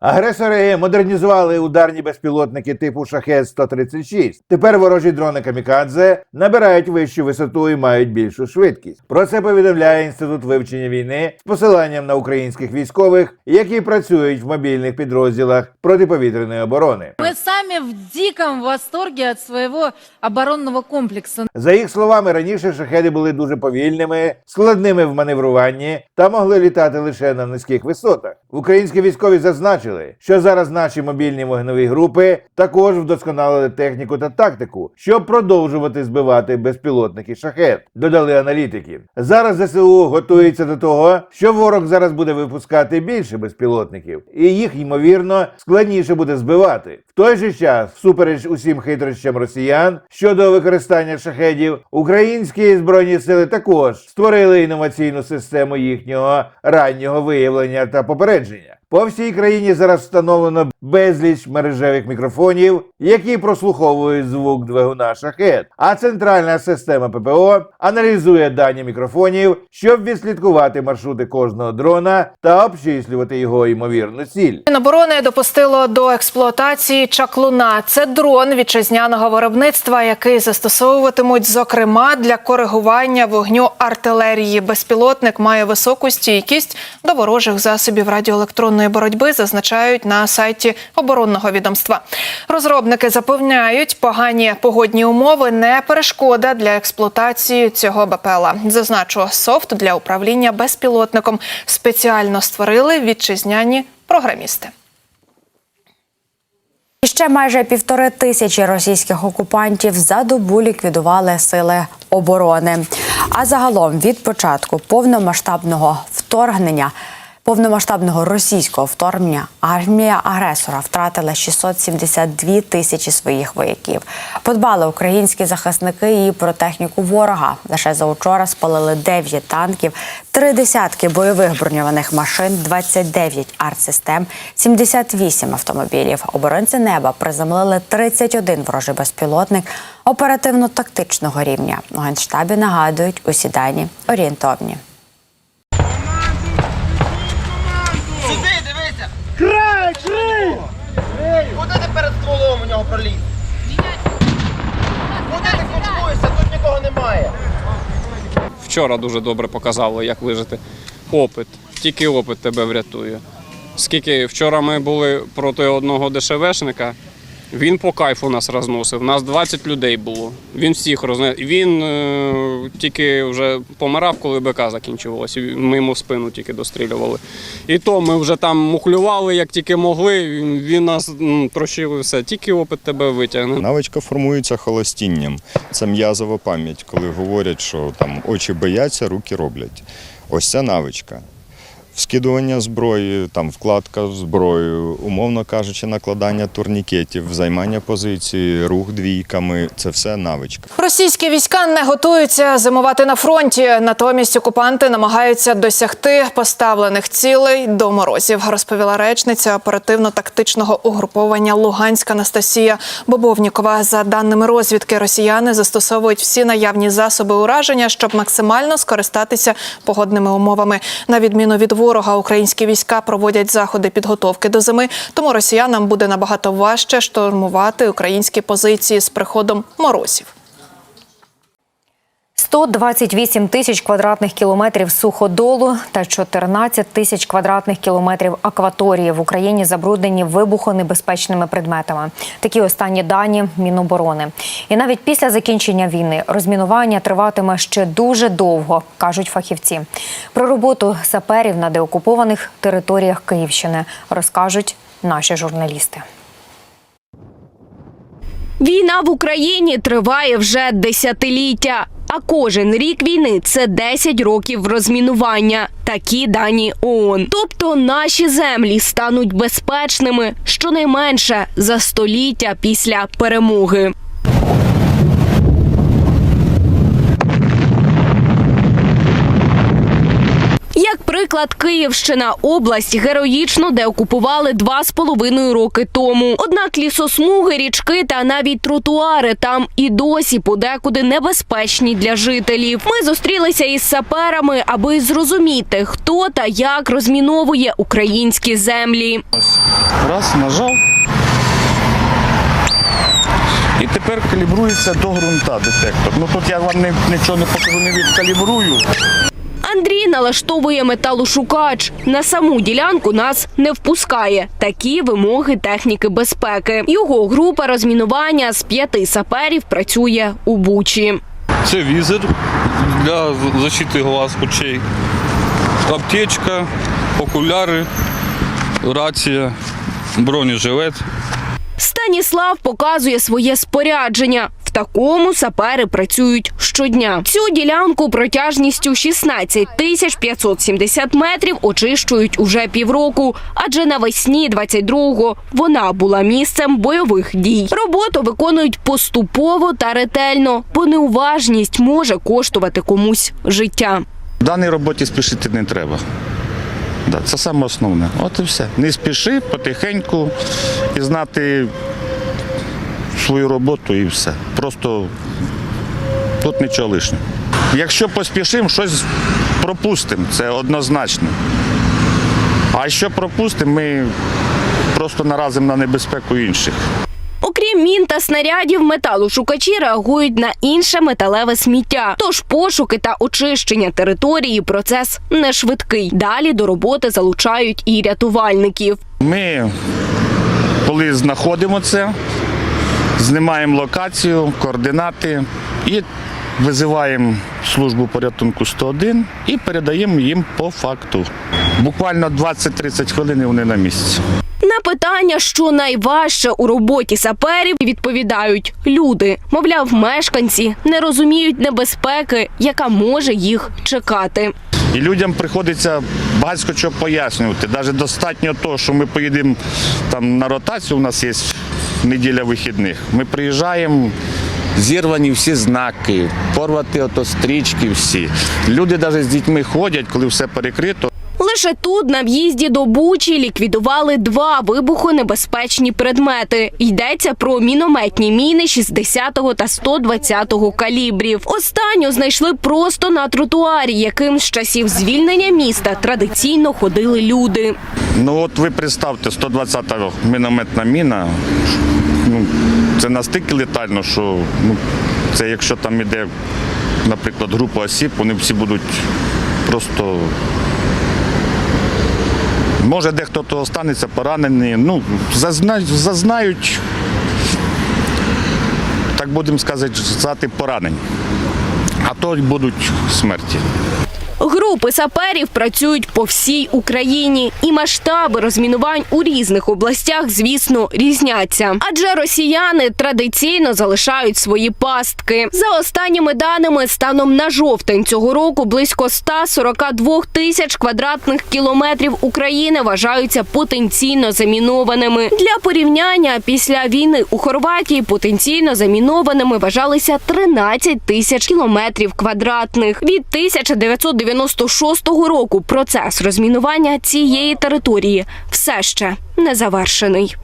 Агресори модернізували ударні безпілотники типу шахет 136 Тепер ворожі дрони камікадзе набирають вищу висоту і мають більшу швидкість. Про це повідомляє інститут вивчення війни з посиланням на українських військових, які працюють в мобільних підрозділах протиповітряної оборони. Мы сами в диком восторге от своего оборонного комплекса. За їх словами, раніше шахеди були дуже повільними, складними в маневруванні та могли літати лише на низьких висотах. Українські військові зазначили, що зараз наші мобільні вогневі групи також вдосконалили техніку та тактику, щоб продовжувати збивати безпілотники шахет. Додали аналітики. Зараз ЗСУ готується до того, що ворог зараз буде випускати більше безпілотників, і їх ймовірно складніше буде збивати. В той же час, всупереч усім хитрощам росіян щодо використання шахедів, українські збройні сили також створили інноваційну систему їхнього раннього виявлення та попередження. По всій країні зараз встановлено безліч мережевих мікрофонів, які прослуховують звук двигуна шахет. А центральна система ППО аналізує дані мікрофонів, щоб відслідкувати маршрути кожного дрона та обчислювати його ймовірну ціль. Міноборони допустило до експлуатації чаклуна. Це дрон вітчизняного виробництва, який застосовуватимуть зокрема для коригування вогню артилерії. Безпілотник має високу стійкість до ворожих засобів радіоелектронної боротьби, зазначають на сайті оборонного відомства. Розробники запевняють, погані погодні умови не перешкода для експлуатації цього БПЛА. Зазначу, софт для управління безпілотником спеціально створили вітчизняні програмісти. Ще майже півтори тисячі російських окупантів за добу ліквідували сили оборони. А загалом від початку повномасштабного вторгнення. Повномасштабного російського вторгнення армія агресора втратила 672 тисячі своїх вояків. Подбали українські захисники і про техніку ворога. Лише за учора спалили 9 танків, три десятки бойових броньованих машин, 29 артсистем, 78 автомобілів. Оборонці неба приземлили 31 ворожий безпілотник оперативно-тактичного рівня. У генштабі нагадують усі дані орієнтовні. Край, край! Куди ти перед стволом у нього проліз? Куди ти кучкуєшся? Тут нікого немає. Вчора дуже добре показало, як вижити. Опит. Тільки опит тебе врятує. Скільки вчора ми були проти одного дешевешника, він по кайфу нас розносив. Нас 20 людей було. Він всіх розносив. Він е, тільки вже помирав, коли БК закінчувалося. Ми йому в спину тільки дострілювали. І то ми вже там мухлювали, як тільки могли. Він, нас м, трощив все. Тільки опит тебе витягне. Навичка формується холостінням. Це м'язова пам'ять, коли говорять, що там очі бояться, руки роблять. Ось ця навичка. Вскидування зброї, там вкладка в зброю, умовно кажучи, накладання турнікетів, займання позиції, рух двійками це все навичка. Російські війська не готуються зимувати на фронті. Натомість окупанти намагаються досягти поставлених цілей до морозів. Розповіла речниця оперативно-тактичного угруповання Луганська Анастасія Бобовнікова. За даними розвідки, росіяни застосовують всі наявні засоби ураження, щоб максимально скористатися погодними умовами. На відміну від ворога, українські війська проводять заходи підготовки до зими, тому росіянам буде набагато важче штурмувати українські позиції з приходом морозів. 128 тисяч квадратних кілометрів суходолу та 14 тисяч квадратних кілометрів акваторії в Україні забруднені вибухонебезпечними предметами. Такі останні дані Міноборони. І навіть після закінчення війни розмінування триватиме ще дуже довго, кажуть фахівці. Про роботу саперів на деокупованих територіях Київщини розкажуть наші журналісти. Війна в Україні триває вже десятиліття. А кожен рік війни це 10 років розмінування. Такі дані ООН. Тобто наші землі стануть безпечними щонайменше за століття після перемоги. Як Наприклад, Київщина область героїчно деокупували два з половиною роки тому. Однак лісосмуги, річки та навіть тротуари там і досі подекуди небезпечні для жителів. Ми зустрілися із саперами, аби зрозуміти, хто та як розміновує українські землі. Раз, нажав. І тепер калібрується до ґрунта детектор. Ну тут я вам нічого не покажу, не відкалібрую. Андрій налаштовує металошукач. На саму ділянку нас не впускає. Такі вимоги техніки безпеки. Його група розмінування з п'яти саперів працює у Бучі. Це візер для защити глаз очей, аптечка, окуляри, рація, бронежилет. Станіслав показує своє спорядження. Такому сапери працюють щодня. Цю ділянку протяжністю 16 тисяч 570 метрів очищують уже півроку, адже навесні 22-го вона була місцем бойових дій. Роботу виконують поступово та ретельно, бо неуважність може коштувати комусь життя. В даній роботі спішити не треба. Це саме основне. От і все. Не спіши, потихеньку і знати свою роботу і все. Просто тут нічого лишнього. Якщо поспішимо, щось пропустимо, це однозначно. А якщо пропустимо, ми просто наразимо на небезпеку інших. Окрім мін та снарядів, металошукачі реагують на інше металеве сміття. Тож пошуки та очищення території процес не швидкий. Далі до роботи залучають і рятувальників. Ми, коли знаходимо це, знімаємо локацію, координати і визиваємо службу порятунку 101 і передаємо їм по факту. Буквально 20-30 хвилин і вони на місці. На питання, що найважче у роботі саперів, відповідають люди. Мовляв, мешканці не розуміють небезпеки, яка може їх чекати. І людям приходиться багатько чого пояснювати. Навіть достатньо того, що ми поїдемо там на ротацію, у нас є неділя вихідних. Ми приїжджаємо. Зірвані всі знаки, порвати ото стрічки всі. Люди навіть з дітьми ходять, коли все перекрито. Лише тут, на в'їзді до Бучі, ліквідували два вибухонебезпечні предмети. Йдеться про мінометні міни 60 та 120-го калібрів. Останню знайшли просто на тротуарі, яким з часів звільнення міста традиційно ходили люди. Ну от ви представте, 120-та мінометна міна. Ну, це настільки летально, що ну, це якщо там іде, наприклад, група осіб, вони всі будуть просто. Може, дехто то останеться поранений. Ну, зазна, зазнають, так будемо сказати, поранень. А то будуть смерті. Групи саперів працюють по всій Україні, і масштаби розмінувань у різних областях, звісно, різняться. Адже росіяни традиційно залишають свої пастки. За останніми даними, станом на жовтень цього року близько 142 тисяч квадратних кілометрів України вважаються потенційно замінованими. Для порівняння після війни у Хорватії потенційно замінованими вважалися 13 тисяч кілометрів квадратних. Від 1996 року процес розмінування цієї території все ще не завершений.